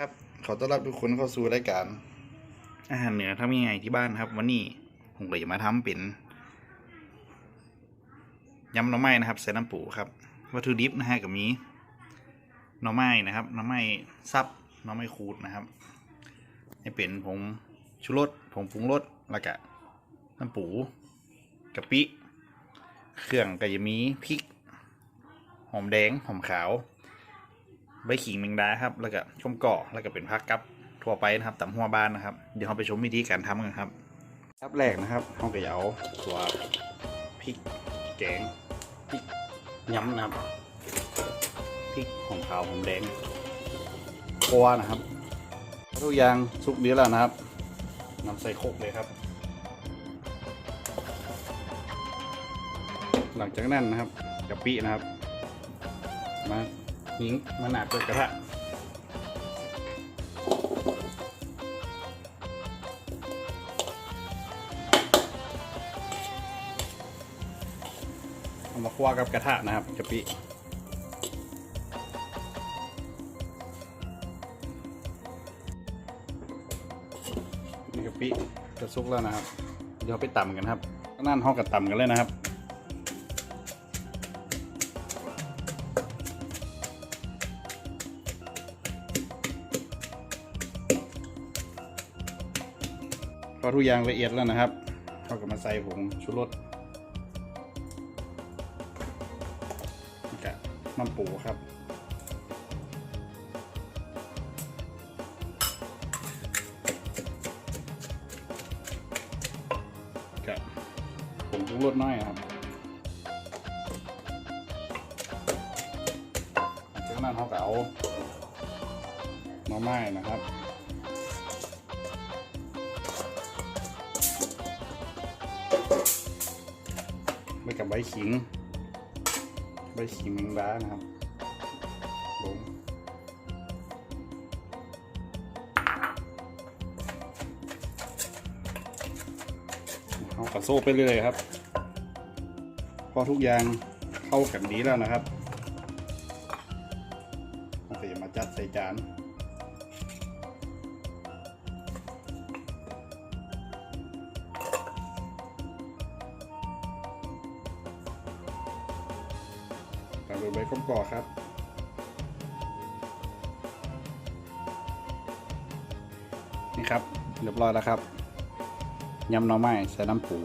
ครับ ขอต้อนรับทุกคนเข้าสู่รายการ อาหารเหนือทำยังไงที่บ้านครับ วันนี้ผมก็จะมาทำเป็นยำหน่อไม้นะครับใส่น้ำปูครับ วัตถุดิบนะฮะก็มีหน่อไม้นะครับหน่อไม้ซับหน่อไม้ขูดนะครับ ให้เป็นผงชูรสผงปรุงรสแล้วก็น้ำปูกะปิ เครื่องก็จะมีพริก หอมแดงหอมขาว ใบขิงแมงดาครับ แล้วก็ชมเกาะแล้วก็เป็นผักกับทั่วไปนะครับตำหัวบ้านนะครับ เดี๋ยวเราไปชมวิธีการทำกันครับครับแรกนะครับเราก็จะเอาตัวพริกแกงพริกย้ำนะครับพริกหอมขาวหอมแดงคัวนะครับทุกอย่างสุกดีแล้วนะครับนำใส่โครกเลยครับ หลังจากนั้นนะครับกะปินะครับมา หิงมาหนาดตัวกระทะเอามาคั่วกับกระทะนะครับกะปินี่กะปิจะสุกแล้วนะครับ เดี๋ยวไปต่ำกันครับนั่นห้องกับต่ำกันเลยนะครับ พอทุกอย่างละเอียดแล้วนะครับเขาก็มาใส่ผงชูรสกับน้ำปูครับกับผงชูรสน้อยครับจากนั้นเขาก็เอาหน่อไม้นะครับ กับใบขิง ใบขิงแมงดานะครับผมเอากระโซ่ไปเรื่อยครับพอทุกอย่างเข้ากันดีแล้วนะครับเราจะมาจัดใส่จาน ตามด้วยใบก้มกอครับ นี่ครับ เรียบร้อยแล้วครับ ยำหน่อไม้ใส่น้ำปู